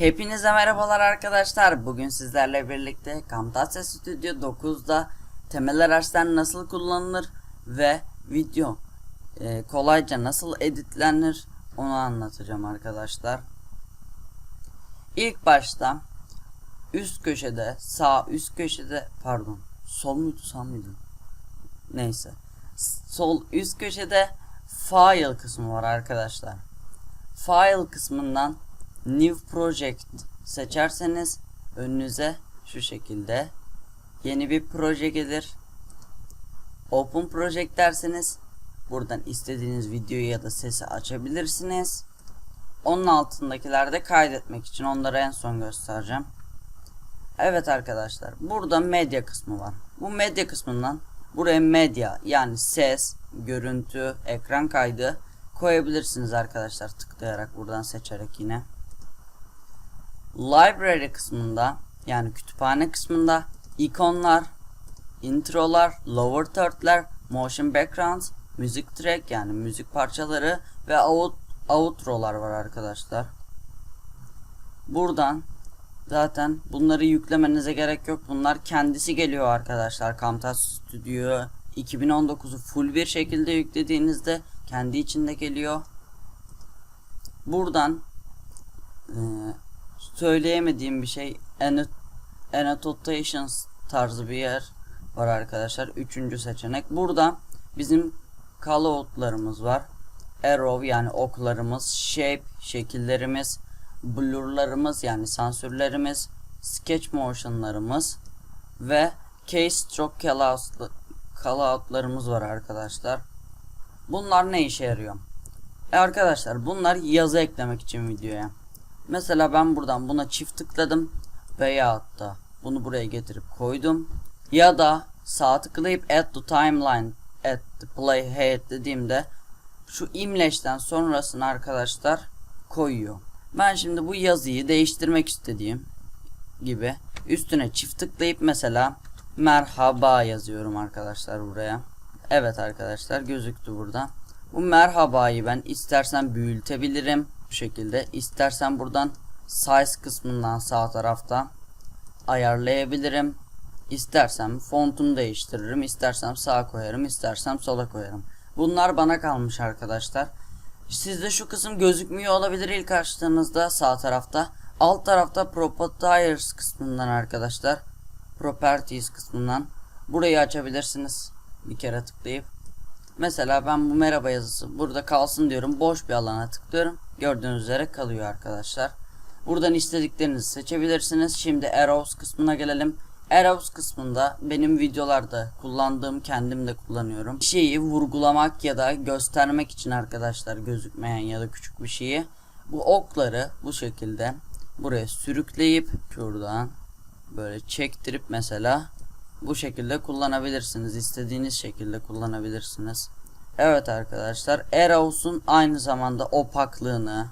Hepinize merhabalar arkadaşlar. Bugün sizlerle birlikte Camtasia Studio 9'da temel araçlar nasıl kullanılır ve video e, kolayca nasıl editlenir onu anlatacağım arkadaşlar. İlk başta üst köşede sağ üst köşede pardon sol muydu sağ mıydı? Neyse. Sol üst köşede file kısmı var arkadaşlar. File kısmından New Project seçerseniz önünüze şu şekilde yeni bir proje gelir. Open Project derseniz buradan istediğiniz videoyu ya da sesi açabilirsiniz. Onun altındakilerde kaydetmek için onları en son göstereceğim. Evet arkadaşlar burada medya kısmı var. Bu medya kısmından buraya medya yani ses, görüntü, ekran kaydı koyabilirsiniz arkadaşlar tıklayarak buradan seçerek yine. Library kısmında yani kütüphane kısmında ikonlar, introlar, lower third'ler, motion backgrounds, müzik track yani müzik parçaları ve out, outro'lar var arkadaşlar. Buradan zaten bunları yüklemenize gerek yok. Bunlar kendisi geliyor arkadaşlar. Camtasia Studio 2019'u full bir şekilde yüklediğinizde kendi içinde geliyor. Buradan e, söyleyemediğim bir şey Annotations tarzı bir yer var arkadaşlar. Üçüncü seçenek. Burada bizim calloutlarımız var. Arrow yani oklarımız, shape şekillerimiz, blurlarımız yani sansürlerimiz, sketch motionlarımız ve keystroke calloutlarımız var arkadaşlar. Bunlar ne işe yarıyor? E arkadaşlar bunlar yazı eklemek için videoya. Mesela ben buradan buna çift tıkladım veyahut da bunu buraya getirip koydum. Ya da sağ tıklayıp add to timeline at the playhead dediğimde şu imleçten sonrasını arkadaşlar koyuyor. Ben şimdi bu yazıyı değiştirmek istediğim gibi üstüne çift tıklayıp mesela merhaba yazıyorum arkadaşlar buraya. Evet arkadaşlar gözüktü burada. Bu merhabayı ben istersen büyütebilirim bu şekilde. İstersen buradan size kısmından sağ tarafta ayarlayabilirim. İstersem fontunu değiştiririm. İstersem sağa koyarım. istersem sola koyarım. Bunlar bana kalmış arkadaşlar. Sizde şu kısım gözükmüyor olabilir ilk açtığınızda sağ tarafta. Alt tarafta Properties kısmından arkadaşlar. Properties kısmından. Burayı açabilirsiniz. Bir kere tıklayıp. Mesela ben bu merhaba yazısı burada kalsın diyorum. Boş bir alana tıklıyorum. Gördüğünüz üzere kalıyor arkadaşlar. Buradan istediklerinizi seçebilirsiniz. Şimdi Arrows kısmına gelelim. Arrows kısmında benim videolarda kullandığım kendim de kullanıyorum. Bir şeyi vurgulamak ya da göstermek için arkadaşlar gözükmeyen ya da küçük bir şeyi bu okları bu şekilde buraya sürükleyip şuradan böyle çektirip mesela bu şekilde kullanabilirsiniz. İstediğiniz şekilde kullanabilirsiniz. Evet arkadaşlar Arrows'un aynı zamanda opaklığını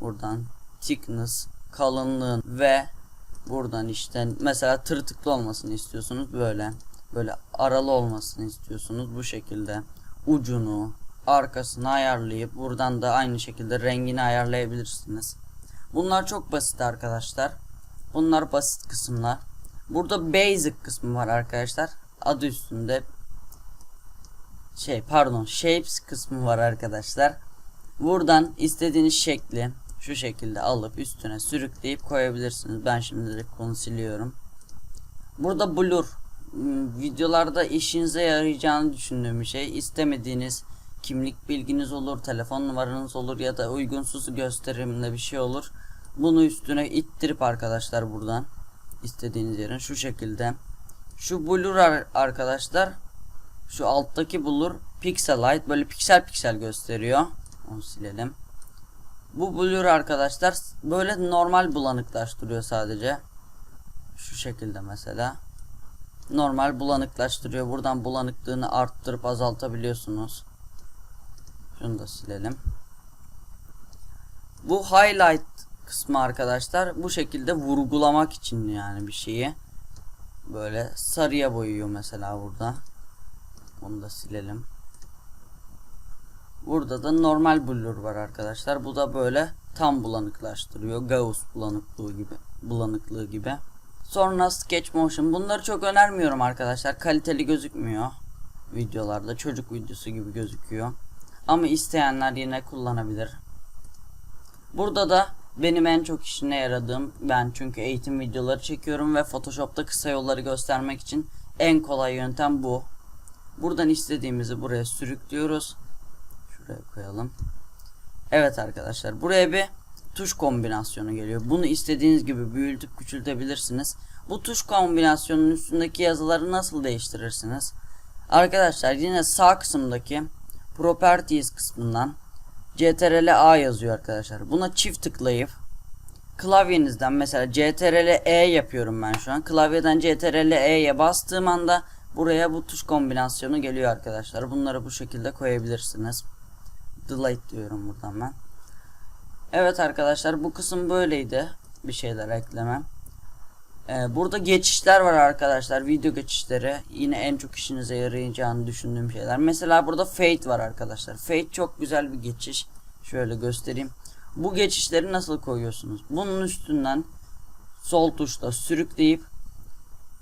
buradan thickness kalınlığın ve buradan işte mesela tırtıklı olmasını istiyorsunuz böyle böyle aralı olmasını istiyorsunuz bu şekilde ucunu arkasını ayarlayıp buradan da aynı şekilde rengini ayarlayabilirsiniz. Bunlar çok basit arkadaşlar. Bunlar basit kısımlar. Burada basic kısmı var arkadaşlar. Adı üstünde şey pardon shapes kısmı var arkadaşlar. Buradan istediğiniz şekli şu şekilde alıp üstüne sürükleyip koyabilirsiniz. Ben şimdi direkt bunu siliyorum. Burada blur hmm, videolarda işinize yarayacağını düşündüğüm bir şey. İstemediğiniz kimlik bilginiz olur, telefon numaranız olur ya da uygunsuz gösterimde bir şey olur. Bunu üstüne ittirip arkadaşlar buradan istediğiniz yerin şu şekilde. Şu blur arkadaşlar şu alttaki blur pixel light böyle piksel piksel gösteriyor. Onu silelim. Bu blur arkadaşlar böyle normal bulanıklaştırıyor sadece. Şu şekilde mesela. Normal bulanıklaştırıyor. Buradan bulanıklığını arttırıp azaltabiliyorsunuz. Şunu da silelim. Bu highlight kısmı arkadaşlar bu şekilde vurgulamak için yani bir şeyi böyle sarıya boyuyor mesela burada. Onu da silelim. Burada da normal blur var arkadaşlar. Bu da böyle tam bulanıklaştırıyor. Gauss bulanıklığı gibi. Bulanıklığı gibi. Sonra sketch motion. Bunları çok önermiyorum arkadaşlar. Kaliteli gözükmüyor videolarda. Çocuk videosu gibi gözüküyor. Ama isteyenler yine kullanabilir. Burada da benim en çok işine yaradığım ben çünkü eğitim videoları çekiyorum ve Photoshop'ta kısa yolları göstermek için en kolay yöntem bu. Buradan istediğimizi buraya sürüklüyoruz. Şuraya koyalım. Evet arkadaşlar buraya bir tuş kombinasyonu geliyor. Bunu istediğiniz gibi büyütüp küçültebilirsiniz. Bu tuş kombinasyonunun üstündeki yazıları nasıl değiştirirsiniz? Arkadaşlar yine sağ kısımdaki Properties kısmından CTRL A yazıyor arkadaşlar. Buna çift tıklayıp klavyenizden mesela CTRL E yapıyorum ben şu an. Klavyeden CTRL E'ye bastığım anda buraya bu tuş kombinasyonu geliyor arkadaşlar. Bunları bu şekilde koyabilirsiniz. Delete diyorum buradan ben. Evet arkadaşlar bu kısım böyleydi. Bir şeyler eklemem. Ee, burada geçişler var arkadaşlar. Video geçişleri. Yine en çok işinize yarayacağını düşündüğüm şeyler. Mesela burada fade var arkadaşlar. Fade çok güzel bir geçiş. Şöyle göstereyim. Bu geçişleri nasıl koyuyorsunuz? Bunun üstünden sol tuşla sürükleyip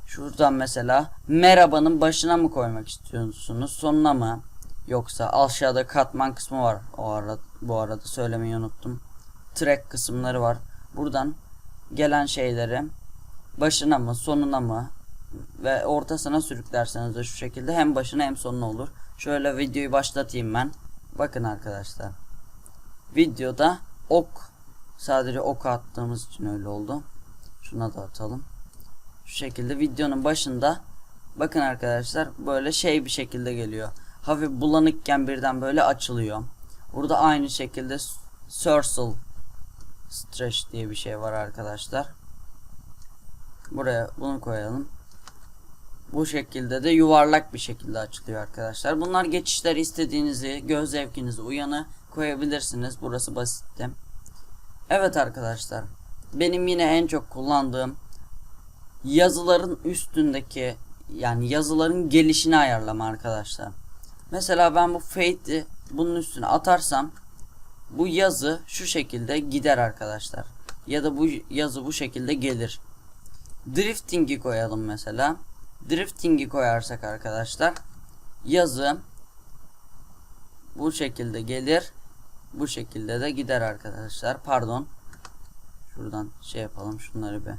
şuradan mesela merhabanın başına mı koymak istiyorsunuz? Sonuna mı? Yoksa aşağıda katman kısmı var. O arada bu arada söylemeyi unuttum. Track kısımları var. Buradan gelen şeyleri başına mı sonuna mı ve ortasına sürüklerseniz de şu şekilde hem başına hem sonuna olur. Şöyle videoyu başlatayım ben. Bakın arkadaşlar. Videoda ok sadece ok attığımız için öyle oldu. Şuna da atalım. Şu şekilde videonun başında bakın arkadaşlar böyle şey bir şekilde geliyor. Hafif bulanıkken birden böyle açılıyor. Burada aynı şekilde circle stretch diye bir şey var arkadaşlar. Buraya bunu koyalım. Bu şekilde de yuvarlak bir şekilde açılıyor arkadaşlar. Bunlar geçişler istediğinizi göz zevkinize uyanı koyabilirsiniz. Burası basitti. Evet arkadaşlar. Benim yine en çok kullandığım yazıların üstündeki yani yazıların gelişini ayarlama arkadaşlar. Mesela ben bu fade'i bunun üstüne atarsam bu yazı şu şekilde gider arkadaşlar. Ya da bu yazı bu şekilde gelir. Drifting'i koyalım mesela. Drifting'i koyarsak arkadaşlar yazı bu şekilde gelir. Bu şekilde de gider arkadaşlar. Pardon. Şuradan şey yapalım şunları bir.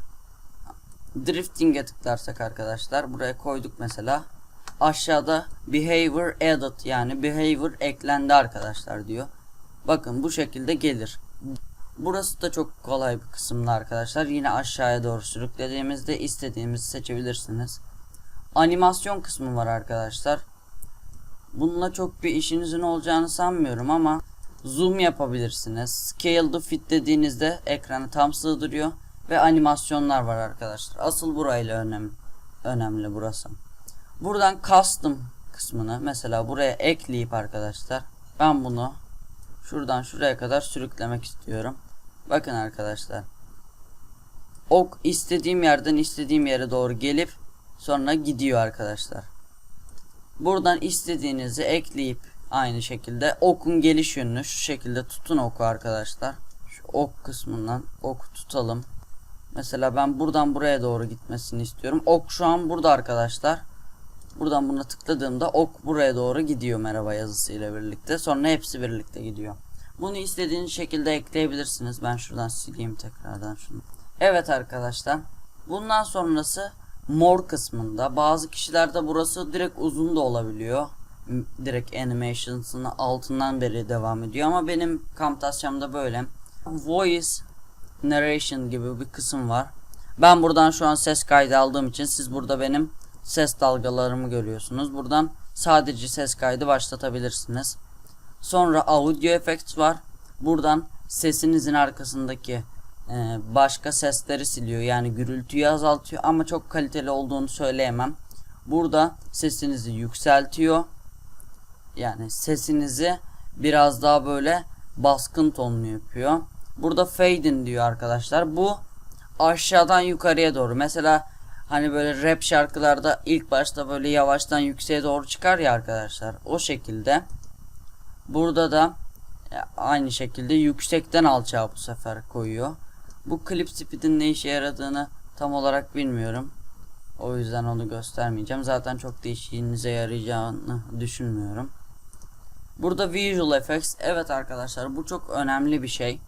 Drifting'e tıklarsak arkadaşlar buraya koyduk mesela. Aşağıda behavior added yani behavior eklendi arkadaşlar diyor. Bakın bu şekilde gelir. Burası da çok kolay bir kısımda arkadaşlar. Yine aşağıya doğru sürüklediğimizde istediğimizi seçebilirsiniz. Animasyon kısmı var arkadaşlar. Bununla çok bir işinizin olacağını sanmıyorum ama zoom yapabilirsiniz. Scale to fit dediğinizde ekranı tam sığdırıyor ve animasyonlar var arkadaşlar. Asıl burayla önem önemli burası. Buradan custom kısmını mesela buraya ekleyip arkadaşlar ben bunu şuradan şuraya kadar sürüklemek istiyorum. Bakın arkadaşlar. Ok istediğim yerden istediğim yere doğru gelip sonra gidiyor arkadaşlar. Buradan istediğinizi ekleyip aynı şekilde okun geliş yönünü şu şekilde tutun oku arkadaşlar. Şu ok kısmından ok tutalım. Mesela ben buradan buraya doğru gitmesini istiyorum. Ok şu an burada arkadaşlar. Buradan buna tıkladığımda ok buraya doğru gidiyor merhaba yazısıyla birlikte. Sonra hepsi birlikte gidiyor. Bunu istediğiniz şekilde ekleyebilirsiniz. Ben şuradan sileyim tekrardan şunu. Evet arkadaşlar. Bundan sonrası mor kısmında. Bazı kişilerde burası direkt uzun da olabiliyor. Direkt animations'ın altından beri devam ediyor ama benim Camtasia'mda böyle. Voice narration gibi bir kısım var. Ben buradan şu an ses kaydı aldığım için siz burada benim ses dalgalarımı görüyorsunuz. Buradan sadece ses kaydı başlatabilirsiniz. Sonra audio effects var. Buradan sesinizin arkasındaki e, başka sesleri siliyor. Yani gürültüyü azaltıyor ama çok kaliteli olduğunu söyleyemem. Burada sesinizi yükseltiyor. Yani sesinizi biraz daha böyle baskın tonlu yapıyor. Burada fade diyor arkadaşlar. Bu aşağıdan yukarıya doğru. Mesela hani böyle rap şarkılarda ilk başta böyle yavaştan yükseğe doğru çıkar ya arkadaşlar. O şekilde. Burada da e, aynı şekilde yüksekten alçağa bu sefer koyuyor. Bu clip speed'in ne işe yaradığını tam olarak bilmiyorum. O yüzden onu göstermeyeceğim. Zaten çok da yarayacağını düşünmüyorum. Burada Visual Effects. Evet arkadaşlar bu çok önemli bir şey.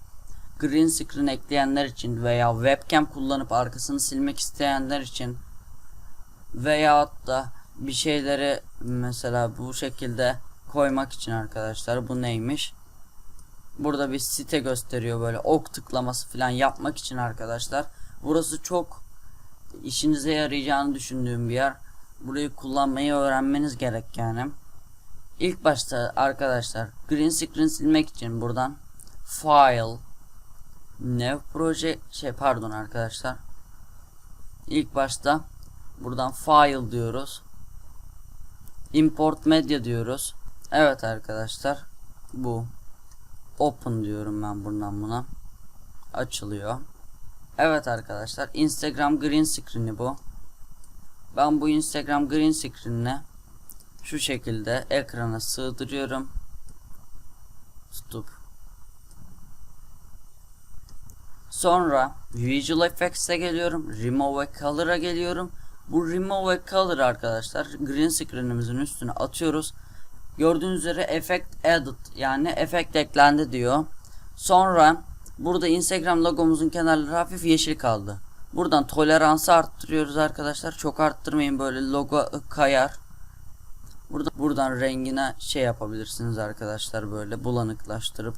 Green screen ekleyenler için veya webcam kullanıp arkasını silmek isteyenler için veya da bir şeyleri mesela bu şekilde koymak için arkadaşlar bu neymiş? Burada bir site gösteriyor böyle ok tıklaması falan yapmak için arkadaşlar. Burası çok işinize yarayacağını düşündüğüm bir yer. Burayı kullanmayı öğrenmeniz gerek yani. İlk başta arkadaşlar green screen silmek için buradan file new proje şey pardon arkadaşlar. İlk başta buradan file diyoruz. Import media diyoruz. Evet arkadaşlar bu open diyorum ben buradan buna. Açılıyor. Evet arkadaşlar Instagram green screen'i bu. Ben bu Instagram green screen'ine şu şekilde ekrana sığdırıyorum. Tutup. Sonra Visual Effects'e geliyorum. Remove Color'a geliyorum. Bu Remove Color arkadaşlar green screen'imizin üstüne atıyoruz. Gördüğünüz üzere Effect Added yani efekt eklendi diyor. Sonra burada Instagram logomuzun kenarları hafif yeşil kaldı. Buradan toleransı arttırıyoruz arkadaşlar. Çok arttırmayın böyle logo kayar. Burada buradan rengine şey yapabilirsiniz arkadaşlar böyle bulanıklaştırıp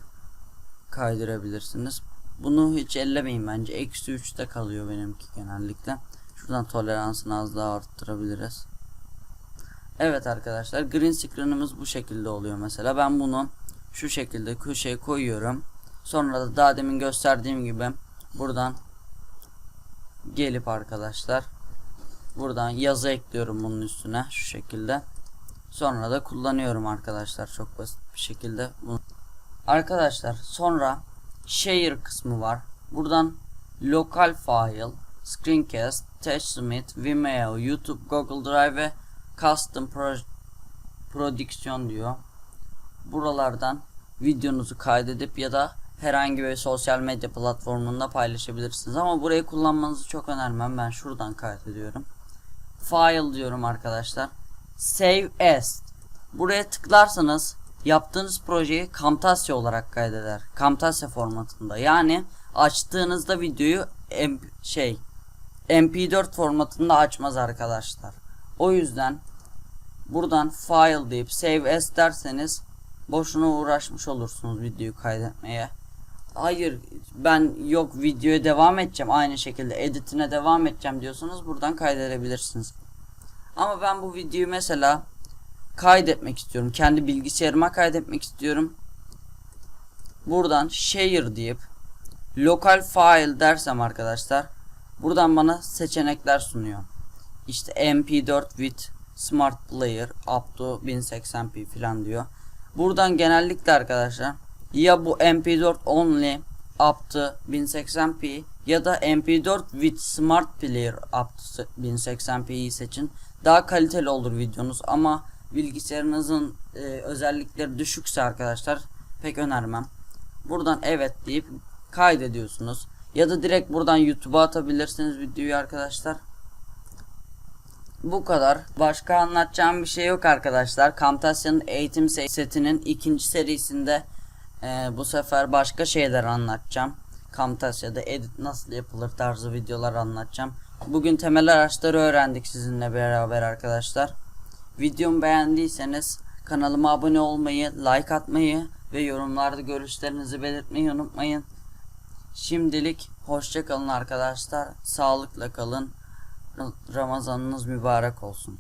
kaydırabilirsiniz. Bunu hiç ellemeyin bence. Eksi 3'te kalıyor benimki genellikle. Şuradan toleransını az daha arttırabiliriz. Evet arkadaşlar green screen'imiz bu şekilde oluyor mesela. Ben bunu şu şekilde köşeye koyuyorum. Sonra da daha demin gösterdiğim gibi buradan gelip arkadaşlar buradan yazı ekliyorum bunun üstüne şu şekilde. Sonra da kullanıyorum arkadaşlar çok basit bir şekilde. Bunu. Arkadaşlar sonra share kısmı var. Buradan local file, screencast, TouchSmith, Vimeo, YouTube, Google Drive ve Custom Pro Production diyor. Buralardan videonuzu kaydedip ya da herhangi bir sosyal medya platformunda paylaşabilirsiniz. Ama burayı kullanmanızı çok önermem. Ben şuradan kaydediyorum. File diyorum arkadaşlar. Save as. Buraya tıklarsanız yaptığınız projeyi Camtasia olarak kaydeder. Camtasia formatında. Yani açtığınızda videoyu şey MP4 formatında açmaz arkadaşlar. O yüzden buradan file deyip save as derseniz boşuna uğraşmış olursunuz videoyu kaydetmeye. Hayır ben yok videoya devam edeceğim aynı şekilde editine devam edeceğim diyorsanız buradan kaydedebilirsiniz. Ama ben bu videoyu mesela kaydetmek istiyorum. Kendi bilgisayarıma kaydetmek istiyorum. Buradan share deyip local file dersem arkadaşlar buradan bana seçenekler sunuyor. İşte mp4 with smart player up to 1080p falan diyor. Buradan genellikle arkadaşlar ya bu mp4 only up to 1080p ya da mp4 with smart player up to 1080p'yi seçin. Daha kaliteli olur videonuz ama bilgisayarınızın e, özellikleri düşükse arkadaşlar pek önermem. Buradan evet deyip kaydediyorsunuz. Ya da direkt buradan YouTube'a atabilirsiniz videoyu arkadaşlar. Bu kadar. Başka anlatacağım bir şey yok arkadaşlar. Camtasia'nın eğitim setinin ikinci serisinde e, bu sefer başka şeyler anlatacağım. Camtasia'da edit nasıl yapılır tarzı videolar anlatacağım. Bugün temel araçları öğrendik sizinle beraber arkadaşlar. Videomu beğendiyseniz kanalıma abone olmayı, like atmayı ve yorumlarda görüşlerinizi belirtmeyi unutmayın. Şimdilik hoşça kalın arkadaşlar. Sağlıkla kalın. Ramazanınız mübarek olsun.